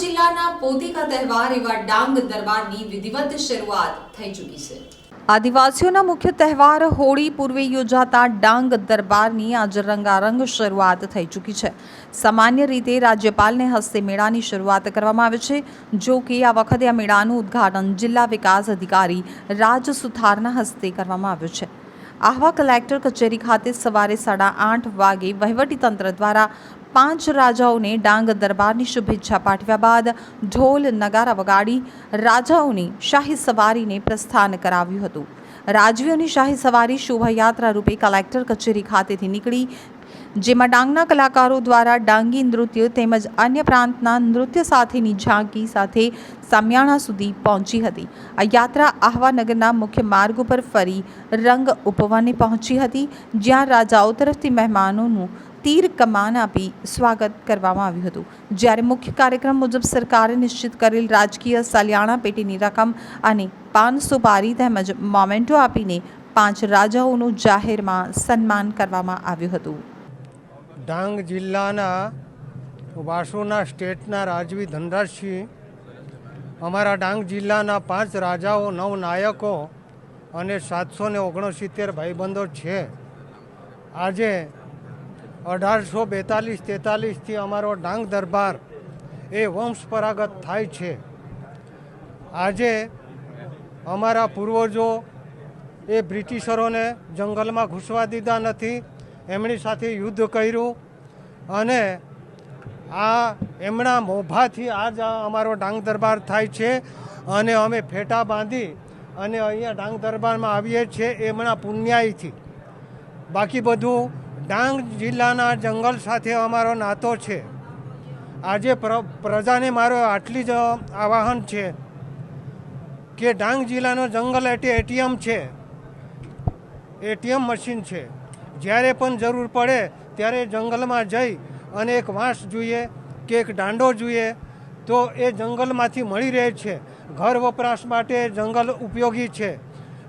જિલ્લાના પોતિકા તહેવાર એવા ડાંગ દરબારની વિધિવત શરૂઆત થઈ ચૂકી છે. આદિવાસીઓના મુખ્ય તહેવાર હોળી પૂર્વે યોજાતા ડાંગ દરબારની આજે રંગારંગ શરૂઆત થઈ ચૂકી છે. સામાન્ય રીતે રાજ્યપાલને હસ્તે મેળાની શરૂઆત કરવામાં આવે છે, જો કે આ વખતે આ મેળાનું ઉદ્ઘાટન જિલ્લા વિકાસ અધિકારી રાજ સુથારના હસ્તે કરવામાં આવ્યું છે. આહવા કલેક્ટર કચેરી ખાતે સવારે સાડા આઠ વાગે વહીવટીતંત્ર દ્વારા પાંચ રાજાઓને ડાંગ દરબારની શુભેચ્છા પાઠવ્યા બાદ ઢોલ, નગારા વગાડી રાજાઓની શાહી સવારીને પ્રસ્થાન કરાવ્યું હતું. રાજવીઓની શાહી સવારી શોભાયાત્રા રૂપે કલેક્ટર કચેરી ખાતેથી નીકળી, જેમાં ડાંગના કલાકારો દ્વારા ડાંગી નૃત્ય તેમજ અન્ય પ્રાંતના નૃત્ય સાથેની ઝાંકી સાથે સામિયાણા સુધી પહોંચી હતી. આ યાત્રા આહવાનગરના મુખ્ય માર્ગ ઉપર ફરી રંગ ઉપવને પહોંચી હતી, જ્યાં રાજાઓ તરફથી મહેમાનોનું તીર કમાન આપી સ્વાગત કરવામાં આવ્યું હતું. જ્યારે મુખ્ય કાર્યક્રમ મુજબ સરકારે નિશ્ચિત કરેલ રાજકીય સલિયાણા પેટીની રકમ અને પાન સુપારી તેમજ મોમેન્ટો આપીને પાંચ રાજાઓનું જાહેરમાં સન્માન કરવામાં આવ્યું હતું. ડાંગ જિલ્લાના વાસુના સ્ટેટના રાજવી ધનરાજસિંહ, અમારા ડાંગ જિલ્લાના પાંચ રાજાઓ, નવ નાયકો અને સાતસો ને ઓગણસિત્તેર ભાઈબંધો છે. આજે અઢારસો બેતાલીસ, તેતાલીસથી અમારો ડાંગ દરબાર એ વંશપરાગત થાય છે. આજે અમારા પૂર્વજો એ બ્રિટિશરોને જંગલમાં ઘૂસવા દીધા નથી, એમની સાથે યુદ્ધ કર્યું અને આ એમના મોભાથી આજ અમારો ડાંગ દરબાર થાય છે અને અમે ફેટા બાંધી અને અહીંયા ડાંગ દરબારમાં આવીએ છીએ એમના પુણ્યાયથી બાકી બધું ડાંગ જિલ્લાના જંગલ સાથે અમારો નાતો છે. આજે પ્ર- પ્રજાને મારો આટલી જ આવાહન છે કે ડાંગ જિલ્લાનો જંગલ એટલે એટીએમ છે. એટીએમ મશીન છે. જ્યારે પણ જરૂર પડે ત્યારે જંગલમાં જઈ અને એક વાંસ જોઈએ કે એક દાંડો જોઈએ તો એ જંગલમાંથી મળી રહે છે. ઘર વપરાશ માટે જંગલ ઉપયોગી છે.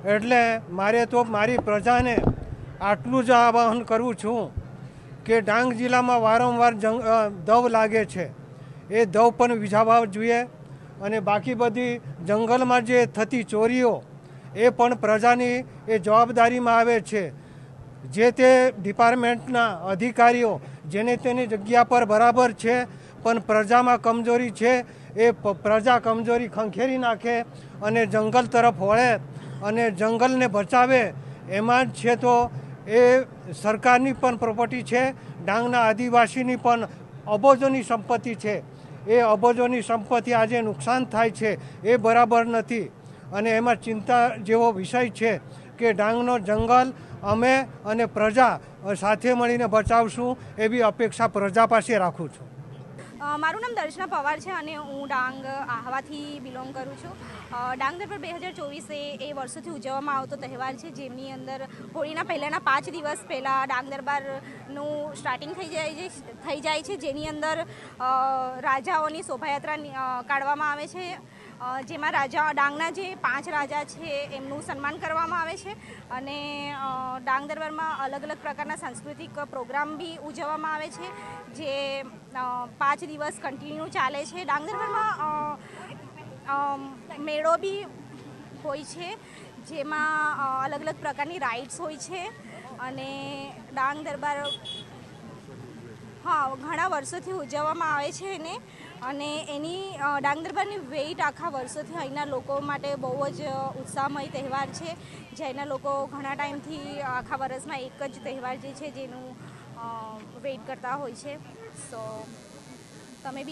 એટલે મારે તો મારી પ્રજાને આટલું જ આવાહન કરું છું કે ડાંગ જિલ્લામાં વારંવાર જંગ દવ લાગે છે. એ દવ પણ વિઝાવવા જોઈએ અને બાકી બધી જંગલમાં જે થતી ચોરીઓ, એ પણ પ્રજાની એ જવાબદારીમાં આવે છે. જે તે ડિપાર્ટમેન્ટના અધિકારીઓ જેને તેની જગ્યા પર બરાબર છે, પણ પ્રજામાં કમજોરી છે, એ પ્રજા કમજોરી ખંખેરી નાખે અને જંગલ તરફ વળે અને જંગલને બચાવે, એમાં જ છે તો એ સરકારની પણ પ્રોપર્ટી છે, ડાંગના આદિવાસીની પણ અબોજોની સંપત્તિ છે. એ અબોજોની સંપત્તિ આજે નુકસાન થાય છે, એ બરાબર નથી. અને એમાં ચિંતા જેવો વિષય છે કે ડાંગનો જંગલ અમે અને પ્રજા સાથે મળીને બચાવશું એવી અપેક્ષા પ્રજા પાસે રાખું છું. મારું નામ દર્શના પવાર છે અને હું ડાંગ આહવાથી બિલોંગ કરું છું. ડાંગ દરબાર બે હજાર ચોવીસ એ વર્ષોથી ઉજવવામાં આવતો તહેવાર છે, જેમની અંદર હોળીના પહેલાંના પાંચ દિવસ પહેલાં ડાંગ દરબારનું સ્ટાર્ટિંગ થઈ જાય છે, થઈ જાય છે, જેની અંદર રાજાઓની શોભાયાત્રા કાઢવામાં આવે છે. જેમાં રાજા ડાંગના જે પાંચ રાજા છે, એમનું સન્માન કરવામાં આવે છે. અને ડાંગ દરબારમાં અલગ અલગ પ્રકારના સાંસ્કૃતિક પ્રોગ્રામ બી ઉજવવામાં આવે છે, જે પાંચ દિવસ કન્ટિન્યુ ચાલે છે. ડાંગ દરબારમાં મેળો બી હોય છે, જેમાં અલગ અલગ પ્રકારની રાઇડ્સ હોય છે. અને, ડાંગ દરબાર હા, ઘણા વર્ષોથી ઉજવવામાં આવે છે એને. અને એની ડાંગરબાની વેઇટ આખા વર્ષોથી અહીંના લોકો માટે બહુ જ ઉત્સાહમય તહેવાર છે. જેના લોકો ઘણા ટાઈમથી આખા વર્ષમાં એક જ તહેવાર જે છે જેનું વેઇટ કરતા હોય છે. સો, તમે બી